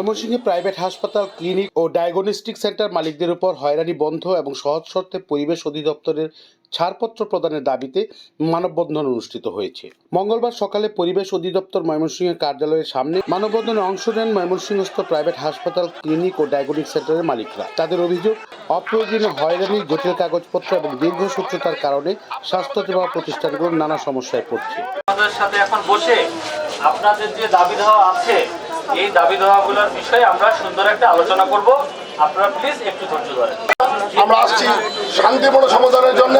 ময়মনসিংহে প্রাইভেট হাসপাতাল, ক্লিনিক ও diagnostic centre মালিকদের উপর হয়রানি বন্ধ এবং সহজ শর্তে পরিবেশ অধিদপ্তরের ছাড়পত্র প্রদানের দাবিতে মানববন্ধন অনুষ্ঠিত হয়েছে। মঙ্গলবার সকালে পরিবেশ অধিদপ্তর ময়মনসিংহের কার্যালয়ের সামনে মানববন্ধনে অংশ নেন ময়মনসিংহস্থ প্রাইভেট হাসপাতাল, ক্লিনিক ও ডায়াগনিক সেন্টারের মালিকরা। তাদের অভিযোগ, অপ্রয়োজনীয় হয়রানি, জটিল কাগজপত্র এবং দীর্ঘসূত্রতার কারণে স্বাস্থ্যসেবা প্রতিষ্ঠানগুলো নানা সমস্যায় পড়ছে। সাথে এখন বসে আপনাদের যে দাবি দেওয়া আছে এই দাবি দেওয়াগুলোর বিষয়ে আমরা সুন্দর একটা আলোচনা করব। আপনারা প্লিজ একটু ধৈর্য ধরেন। আমরা আসছি শান্তিপূর্ণ সমাধানের জন্য।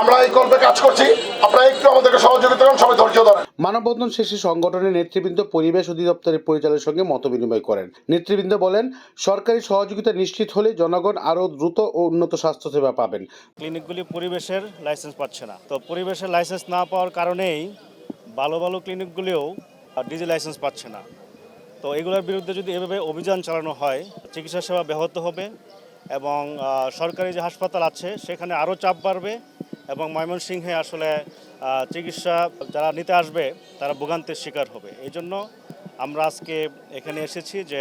আমরা এই কল্পে কাজ করছি। আপনারা একটু আমাদেরকে সহযোগিতা করুন সবাই ধৈর্য ধরেন। মানববন্ধন শেষে সংগঠনের নেতৃবৃন্দ পরিবেশ অধিদপ্তরের পরিচালকের সঙ্গে মতবিনিময় করেন। নেতৃবৃন্দ বলেন সরকারি সহযোগিতা নিশ্চিত হলে জনগণ আরও দ্রুত ও উন্নত স্বাস্থ্যসেবা পাবেন। ক্লিনিকগুলি পরিবেশের লাইসেন্স পাচ্ছে না। তো পরিবেশের লাইসেন্স না পাওয়ার কারণেই ভালো ভালো ক্লিনিকগুলিও ডিজি লাইসেন্স পাচ্ছে না। তো এগুলোর বিরুদ্ধে যদি এভাবে অভিযান চালানো হয়, চিকিৎসা সেবা ব্যাহত হবে এবং সরকারি যে হাসপাতাল আছে, সেখানে আরও চাপ বাড়বে এবং ময়মনসিংহে আসলে চিকিৎসা যারা নিতে আসবে, তারা ভোগান্তির শিকার হবে। এই জন্য আমরা আজকে এখানে এসেছি যে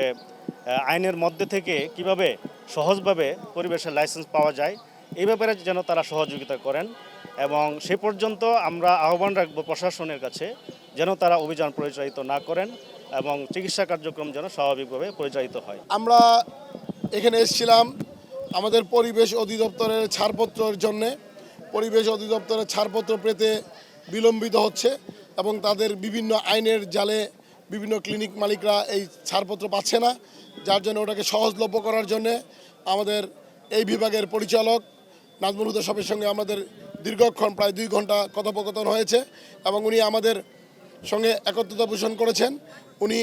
আইনের মধ্যে থেকে কীভাবে সহজভাবে পরিবেশের লাইসেন্স পাওয়া যায়, এই ব্যাপারে যেন তারা সহযোগিতা করেন এবং সে পর্যন্ত আমরা আহ্বান রাখব প্রশাসনের কাছে যেন তারা অভিযান পরিচালিত না করেন এবং চিকিৎসা কার্যক্রম যেন স্বাভাবিকভাবে পরিচালিত হয়। আমরা এখানে এসেছিলাম আমাদের পরিবেশ অধিদপ্তরের ছাড়পত্রের জন্য। পরিবেশ অধিদপ্তরের ছাড়পত্র পেতে বিলম্বিত হচ্ছে এবং তাদের বিভিন্ন আইনের জালে বিভিন্ন ক্লিনিক মালিকরা এই ছাড়পত্র পাচ্ছে না, যার জন্য ওটাকে সহজলভ্য করার জন্য আমাদের এই বিভাগের পরিচালক নাজমুল হুদা সাহেবের সঙ্গে আমাদের দীর্ঘক্ষণ, প্রায় দুই ঘণ্টা কথোপকথন হয়েছে এবং উনি আমাদের সঙ্গে একত্রতা পোষণ করেছেন। উনি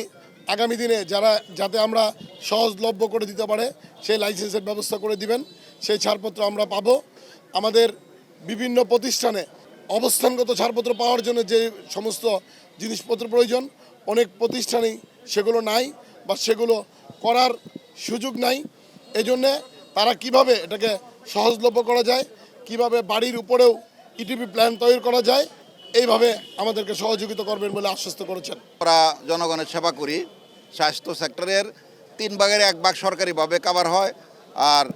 আগামী দিনে যারা, যাতে আমরা সহজলভ্য করে দিতে পারে, সেই লাইসেন্সের ব্যবস্থা করে দিবেন। সেই ছাড়পত্র আমরা পাবো। আমাদের বিভিন্ন প্রতিষ্ঠানে অবস্থানগত ছাড়পত্র পাওয়ার জন্য যে সমস্ত জিনিসপত্র প্রয়োজন, অনেক প্রতিষ্ঠানেই সেগুলো নাই বা সেগুলো করার সুযোগ নাই। এজন্যে তারা কীভাবে এটাকে সহজলভ্য করা যায়, কীভাবে বাড়ির উপরেও ইটিপি প্ল্যান তৈরি করা যায় এইভাবে আমাদেরকে সহযোগিতা করবেন বলে আশ্বস্ত করেছেন। আমরা জনগণের সেবা করি, স্বাস্থ্য সেক্টরের তিন ভাগের এক ভাগ সরকারিভাবে কাভার হয়, আর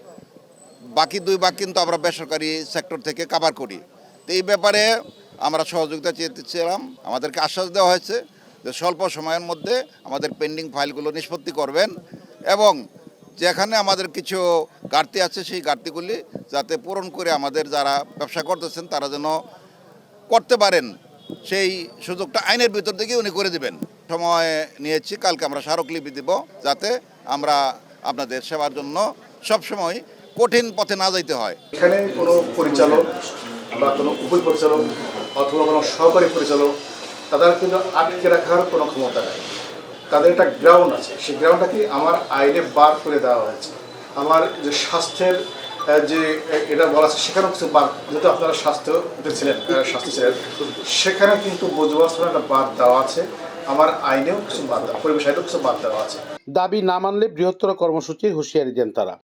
বাকি দুই ভাগ কিন্তু আমরা বেসরকারি সেক্টর থেকে কাভার করি। তো এই ব্যাপারে আমরা সহযোগিতা চেয়েছিলাম, আমাদেরকে আশ্বাস দেওয়া হয়েছে যে স্বল্প সময়ের মধ্যে আমাদের পেন্ডিং ফাইলগুলো নিষ্পত্তি করবেন এবং যেখানে আমাদের কিছু ঘাটতি আছে সেই ঘাটতিগুলি যাতে পূরণ করে আমাদের যারা ব্যবসা করতেছেন তারা যেন করতে পারেন, সেই সুযোগটা আইনের ভিতর থেকে উনি করে দিবেন। সময় নিয়েছি, কালকে আমরা স্মারকলিপি দিব, যাতে আমরা আপনাদের সেবার জন্য সবসময় কঠিন পথে না যাইতে হয়। এখানে কোনো পরিচালক বা কোনো উপপরিচালক অথবা কোনো সহকারী পরিচালক, তাদের কিন্তু আটকে রাখার কোনো ক্ষমতা নেই। তাদের একটা গ্রাউন্ড আছে। সেই গ্রাউন্ডটা কি আমার আইনে বার করে দেওয়া হয়েছে। আমার যে স্বাস্থ্যের যে, এটা বলা আছে, সেখানেও কিছু বাদ, যেহেতু আপনারা স্বাস্থ্য ছিলেন স্বাস্থ্য ছিলেন, সেখানে কিন্তু বজবাস্তবে একটা বাদ দেওয়া আছে, আমার আইনেও কিছু বাদ দেওয়া, পরিবেশ আইনেও কিছু বাদ দেওয়া আছে। দাবি না মানলে বৃহত্তর কর্মসূচি হুঁশিয়ারি দেন তারা।